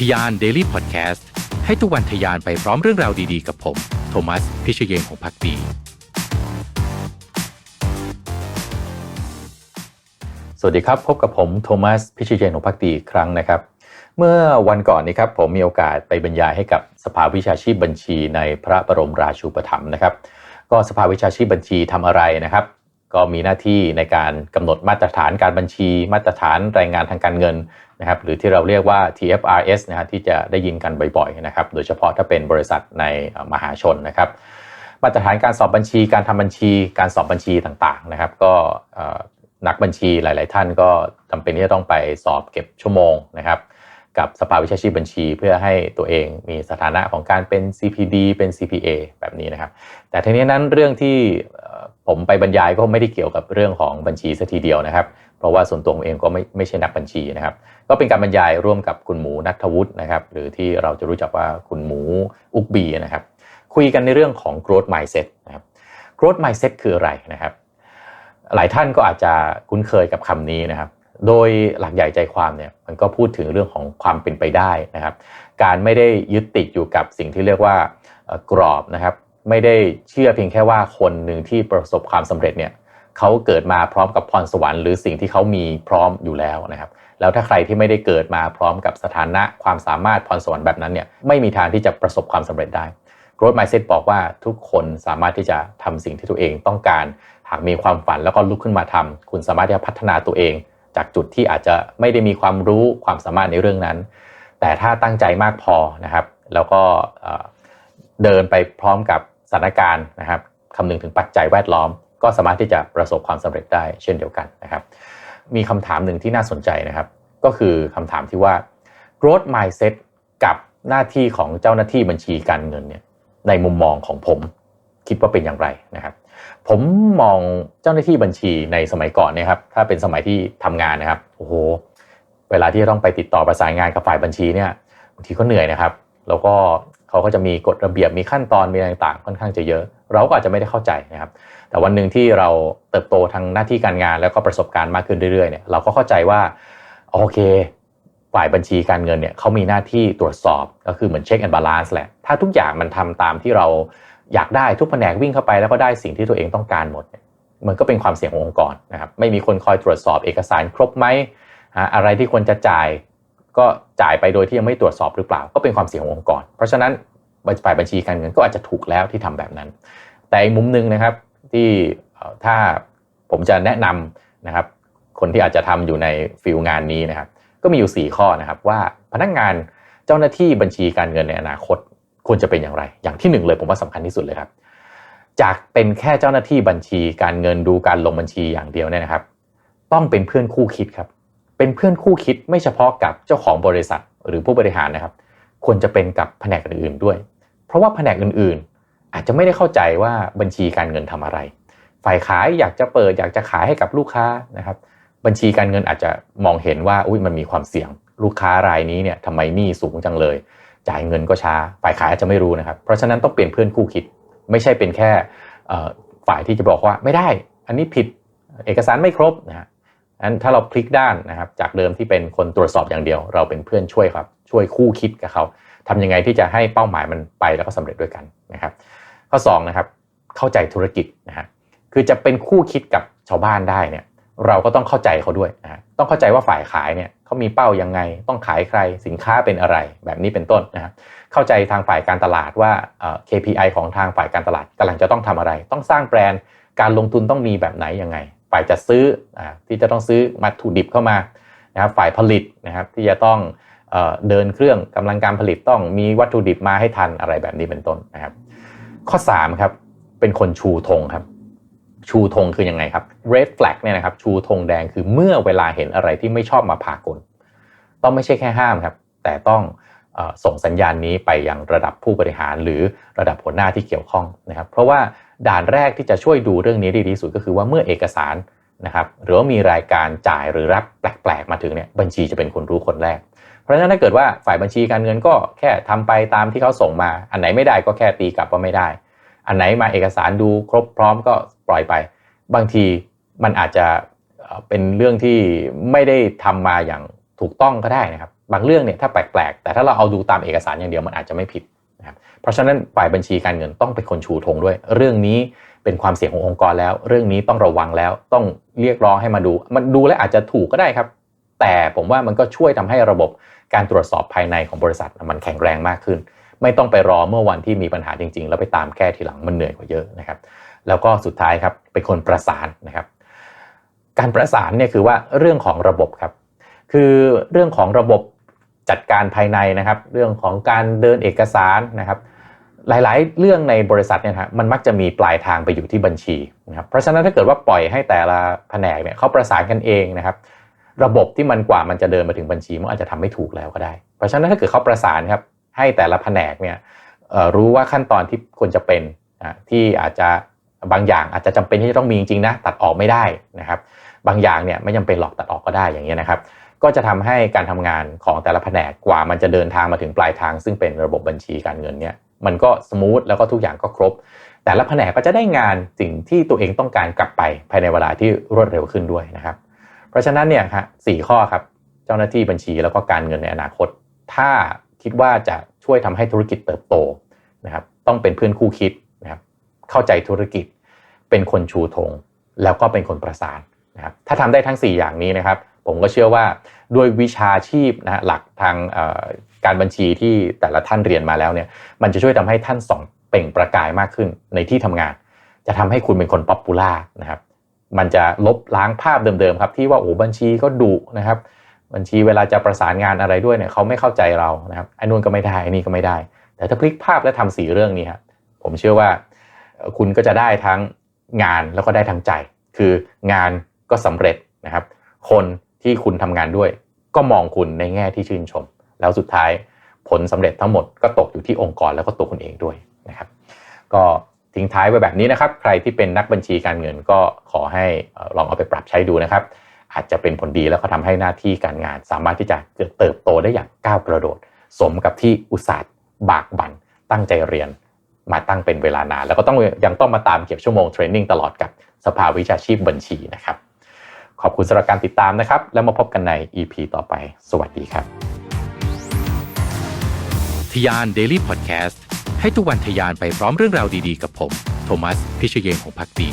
ทยาน Daily Podcast ให้ทุกวันทยานไปพร้อมเรื่องราวดีๆ กับผม โทมัส พิเชยเยงของพักดีสวัสดีครับ พบกับผมโทมัส พิเชยเยงของพักดีอีครั้งนะครับ เมื่อวันก่อนนี้ครับผมมีโอกาสไปบรรยายให้กับสภาวิชาชีพบัญชีในพระบรมราชูปถัมภ์นะครับ ก็สภาวิชาชีพบัญชีทำอะไรนะครับ ก็มีหน้าที่ในการกำหนดมาตรฐานการบัญชี มาตรฐานรายงานทางการเงินนะครับหรือที่เราเรียกว่า TFRS นะฮะที่จะได้ยินกันบ่อยๆนะครับโดยเฉพาะถ้าเป็นบริษัทในมหาชนนะครับมาตรฐานการสอบบัญชี การทำบัญชี การสอบบัญชีต่างๆนะครับ ก็นักบัญชีหลาย ๆ ท่านก็จำเป็นที่จะต้องไปสอบเก็บชั่วโมงนะครับ กับสภาวิชาชีพบัญชี เพื่อให้ตัวเองมีสถานะของการเป็น CPD เป็น CPA แบบนี้นะครับ แต่ทีนี้นั้นเรื่องที่ผมไปบรรยายก็ไม่ได้เกี่ยวกับเรื่องของบัญชีสัทีเดียวนะครับ เพราะว่าส่วนตัวผมเองก็ไม่ไม่ใช่นักบัญชีนะครับ ก็เป็นการบรรยายร่วมกับคุณหมูนัทวุฒินะครับ หรือที่เราจะรู้จักว่าคุณหมูอุกบีนะครับ คุยกันในเรื่องของ growth mindset นะครับ growth mindset คืออะไรนะครับ หลายท่านก็อาจจะคุ้นเคยกับคำนี้นะครับ โดยหลักใหญ่ใจความเนี่ยมันก็พูดถึงเรื่องของความเป็นไปได้นะครับ การไม่ได้ยึดติดอยู่กับสิ่งที่เรียกว่ากรอบนะครับ ไม่ได้เชื่อเพียงแค่ว่าคนหนึ่งที่ประสบความสำเร็จเนี่ยเขาเกิดมาพร้อมกับพรสวรรค์หรือสิ่งที่เขามีพร้อมอยู่แล้วนะครับ แล้วถ้าใครที่ไม่ได้เกิดมาพร้อมกับสถานะความสามารถพรสวรรค์แบบนั้นเนี่ยไม่มีทางที่จะประสบความสำเร็จได้ growth mindset บอกว่าทุกคนสามารถที่จะทำสิ่งที่ตัวเองต้องการ หากมีความฝันแล้วก็ลุกขึ้นมาทำคุณสามารถที่จะพัฒนาตัวเอง จากจุดที่อาจจะไม่ได้มีความรู้ความสามารถในเรื่องนั้น แต่ถ้าตั้งใจมากพอนะครับ แล้วก็เดินไปพร้อมกับสถานการณ์นะครับคำนึงถึงปัจจัยแวดล้อม ก็สามารถที่จะประสบความสำเร็จได้เช่นเดียวกันนะครับ มีคำถามหนึ่งที่น่าสนใจนะครับ ก็คือคำถามที่ว่า growth mindset กับหน้าที่ของเจ้าหน้าที่บัญชีการเงินเนี่ยในมุมมองของผมคิดว่าเป็นอย่างไรนะครับ ผมมองเจ้าหน้าที่บัญชีในสมัยก่อนเนี่ยครับถ้าเป็นสมัยที่ทำงานนะครับโอ้โหเวลาที่ต้องไปติดต่อประสานงานกับฝ่ายบัญชีเนี่ยบางทีก็เหนื่อยนะครับ แล้วก็เขาก็จะมีกฎระเบียบมีขั้นตอนมีอะไรต่างๆค่อนข้างจะเยอะ เราก็อาจจะไม่ได้เข้าใจนะครับ แต่วันหนึ่งที่เราเติบโตทางหน้าที่การงานแล้วก็ประสบการณ์มากขึ้นเรื่อยๆเนี่ยเราก็เข้าใจว่าโอเคฝ่ายบัญชีการเงินเนี่ยเขามีหน้าที่ตรวจสอบก็คือเหมือนเช็คแอนด์บาลานซ์แหละ ถ้าทุกอย่างมันทำตามที่เรา อยากได้ทุกแผนกวิ่งเข้าไปแล้วก็ได้สิ่งที่ตัวเองต้องการหมด มันก็เป็นความเสี่ยงขององค์กรนะครับไม่มีคนคอยตรวจสอบเอกสารครบไหมอะไรที่ควรจะจ่ายก็จ่ายไปโดยที่ยังไม่ตรวจสอบหรือเปล่า ก็เป็นความเสี่ยงขององค์กร เพราะฉะนั้นฝ่ายบัญชีการเงินก็อาจจะถูกแล้วที่ทำแบบนั้น แต่อีกมุมนึงนะครับที่ถ้าผมจะแนะนำนะครับ คนที่อาจจะทำอยู่ในฟิลงานนี้นะครับ ก็มีอยู่ 4 ข้อนะครับว่าพนักงานเจ้าหน้าที่บัญชีการเงินในอนาคต ควรจะเป็นอย่างไร อย่างที่1เลยผมว่าสำคัญที่สุดเลยครับ จากเป็นแค่เจ้าหน้าที่บัญชี การเงินดูการลงบัญชีอย่างเดียวเนี่ยนะครับ ต้องเป็นเพื่อนคู่คิดครับ เป็นเพื่อนคู่คิดไม่เฉพาะกับเจ้าของบริษัทหรือผู้บริหารนะครับ ควรจะเป็นกับแผนกอื่นๆด้วย เพราะว่าแผนกอื่นๆ อาจจะไม่ได้เข้าใจว่าบัญชีการเงินทำอะไร ฝ่ายขายอยากจะเปิดอยากจะขายให้กับลูกค้านะครับ บัญชีการเงินอาจจะมองเห็นว่าอุ้ยมันมีความเสี่ยง ลูกค้ารายนี้เนี่ยทำไมหนี้สูงจังเลย จ่ายเงินก็ช้า ฝ่ายขายอาจจะไม่รู้นะครับ เพราะฉะนั้นต้องเปลี่ยนเพื่อนคู่คิด ไม่ใช่เป็นแค่ฝ่ายที่จะบอกว่าไม่ได้ อันนี้ผิดเอกสารไม่ครบนะฮะนั้นถ้าเราพลิกด้านนะครับ จากเดิมที่เป็นคนตรวจสอบอย่างเดียว เราเป็นเพื่อนช่วยครับ ช่วยคู่คิดกับเขาทำยังไงที่จะให้เป้าหมายมันไปแล้วก็สำเร็จด้วยกันนะครับ ข้อ2นะครับเข้าใจธุรกิจนะฮะคือจะเป็นคู่คิดกับชาวบ้านได้เนี่ย เราก็ต้องเข้าใจเขาด้วยนะต้องเข้าใจว่าฝ่ายขายเนี่ยเขามีเป้ายังไง ต้องขายใครสินค้าเป็นอะไร แบบนี้เป็นต้นนะครับเข้าใจทางฝ่ายการตลาดว่า KPI ของทางฝ่ายการตลาดกำลังจะต้องทำอะไร ต้องสร้างแบรนด์การลงทุนต้องมีแบบไหนยังไง ฝ่ายจะซื้ออที่จะต้องซื้อวัตถุดิบเข้ามานะครับฝ่ายผลิตนะครับที่จะต้องเดินเครื่องกำลังการผลิตต้องมีวัตถุดิบมาให้ทันอะไรแบบนี้เป็นต้นนะครับ ข้อ3ครับเป็นคนชูธงครับ ชูธงคือยังไงครับ red flag เนี่ยนะครับชูธงแดงคือเมื่อเวลาเห็นอะไรที่ไม่ชอบมาพากลต้องไม่ใช่แค่ห้ามครับ แต่ต้องส่งสัญญาณนี้ไปยังระดับผู้บริหารหรือระดับหัวหน้าที่เกี่ยวข้องนะครับ เพราะว่าด่านแรกที่จะช่วยดูเรื่องนี้ได้ดีที่สุดก็คือว่าเมื่อเอกสารนะครับหรือว่ามีรายการจ่ายหรือรับแปลกๆมาถึงเนี่ยบัญชีจะเป็นคนรู้คนแรก เพราะฉะนั้นถ้าเกิดว่าฝ่ายบัญชีการเงินก็แค่ทำไปตามที่เขาส่งมา อันไหนไม่ได้ก็แค่ตีกลับว่าไม่ได้ อันไหนมาเอกสารดูครบพร้อมก็ปล่อยไป บางทีมันอาจจะเป็นเรื่องที่ไม่ได้ทำมาอย่างถูกต้องก็ได้นะครับ บางเรื่องเนี่ยถ้าแปลกๆ แต่ถ้าเราเอาดูตามเอกสารอย่างเดียวมันอาจจะไม่ผิดนะครับเพราะฉะนั้นฝ่ายบัญชีการเงินต้องเป็นคนชูธงด้วย เรื่องนี้เป็นความเสี่ยงขององค์กรแล้ว เรื่องนี้ต้องระวังแล้วต้องเรียกร้องให้มาดู มันดูแลอาจจะถูกก็ได้ครับ แต่ผมว่ามันก็ช่วยทำให้ระบบการตรวจสอบภายในของบริษัทมันแข็งแรงมากขึ้น ไม่ต้องไปรอเมื่อวันที่มีปัญหาจริง ๆ แล้วไปตามแก้ทีหลังมันเหนื่อยกว่าเยอะนะครับ แล้วก็สุดท้ายครับเป็นคนประสานนะครับ การประสานเนี่ยคือว่าเรื่องของระบบครับ คือเรื่องของระบบจัดการภายในนะครับ เรื่องของการเดินเอกสารนะครับ หลายๆ เรื่องในบริษัทเนี่ยครมันมักจะมีปลายทางไปอยู่ที่บัญชีนะครับเพราะฉะนั้นถ้าเกิดว่าปล่อยให้แต่ละแผนกเนี่ยเขาประสานกันเองนะครับระบบที่มันกว่ามันจะเดินมาถึงบัญชีมันอาจจะทำไม่ถูกแล้วก็ได้ เพราะฉะนั้นถ้าเกิดเขาประสานครับ ให้แต่ละแผนกเนี่ยรู้ว่าขั้นตอนที่ควรจะเป็นที่อาจจะบางอย่างอาจจะจำเป็นที่จะต้องมีจริงๆนะตัดออกไม่ได้นะครับ บางอย่างเนี่ยไม่จำเป็นหรอกตัดออกก็ได้อย่างเงี้ยนะครับ ก็จะทำให้การทำงานของแต่ละแผนกกว่ามันจะเดินทางมาถึงปลายทาง ซึ่งเป็นระบบบัญชีการเงินเนี่ยมันก็สมูทแล้วก็ทุกอย่างก็ครบ แต่ละแผนกก็จะได้งานสิ่งที่ตัวเองต้องการกลับไปภายในเวลาที่รวดเร็วขึ้นด้วยนะครับ เพราะฉะนั้นเนี่ยฮะสี่ข้อครับเจ้าหน้าที่บัญชีแล้วก็การเงินในอนาคต ถ้า คิดว่าจะช่วยทำให้ธุรกิจเติบโตนะครับต้องเป็นเพื่อนคู่คิดนะครับเข้าใจธุรกิจ เป็นคนชูธงแล้วก็เป็นคนประสานนะครับถ้าทำได้ทั้ง 4 อย่างนี้นะครับ ผมก็เชื่อว่าด้วยวิชาชีพนะหลักทางการบัญชีที่แต่ละท่านเรียนมาแล้วเนี่ยมันจะช่วยทำให้ท่านสองเปล่งประกายมากขึ้นในที่ทำงาน จะทำให้คุณเป็นคนป๊อปปูล่านะครับมันจะลบล้างภาพเดิมๆครับที่ว่าโอ้บัญชีก็ดุนะครับ บัญชีเวลาจะประสานงานอะไรด้วยเนี่ยเขาไม่เข้าใจเรานะครับไอ้นู่นก็ไม่ได้ไอ้นี่ก็ไม่ได้ แต่ถ้าพลิกภาพและทำสีเรื่องนี้ครับผมเชื่อว่าคุณก็จะได้ทั้งงานแล้วก็ได้ทั้งใจ คืองานก็สำเร็จนะครับ คนที่คุณทำงานด้วย ก็มองคุณในแง่ที่ชื่นชม แล้วสุดท้ายผลสำเร็จทั้งหมดก็ตกอยู่ที่องค์กรแล้วก็ตัวคุณเองด้วยนะครับ ก็ทิ้งท้ายไว้แบบนี้นะครับ ใครที่เป็นนักบัญชีการเงินก็ขอให้ลองเอาไปปรับใช้ดูนะครับ อาจจะเป็นผลดีแล้วก็ทำให้หน้าที่การงาน สามารถที่จะเติบโตได้อย่างก้าวกระโดด สมกับที่อุตสาห์บากบั่นตั้งใจเรียนมาตั้งเป็นเวลานาน แล้วก็ต้องยังต้องมาตามเก็บชั่วโมงเทรนนิ่งตลอดกับสภาวิชาชีพบัญชีนะครับ ขอบคุณสำหรับการติดตามนะครับ แล้วมาพบกันใน EP ต่อไป สวัสดีครับ ทยาน Daily Podcast ให้ทุกวันทยานไปพร้อมเรื่องราวดีๆ กับผม โทมัส พิเชยเยนของพักดี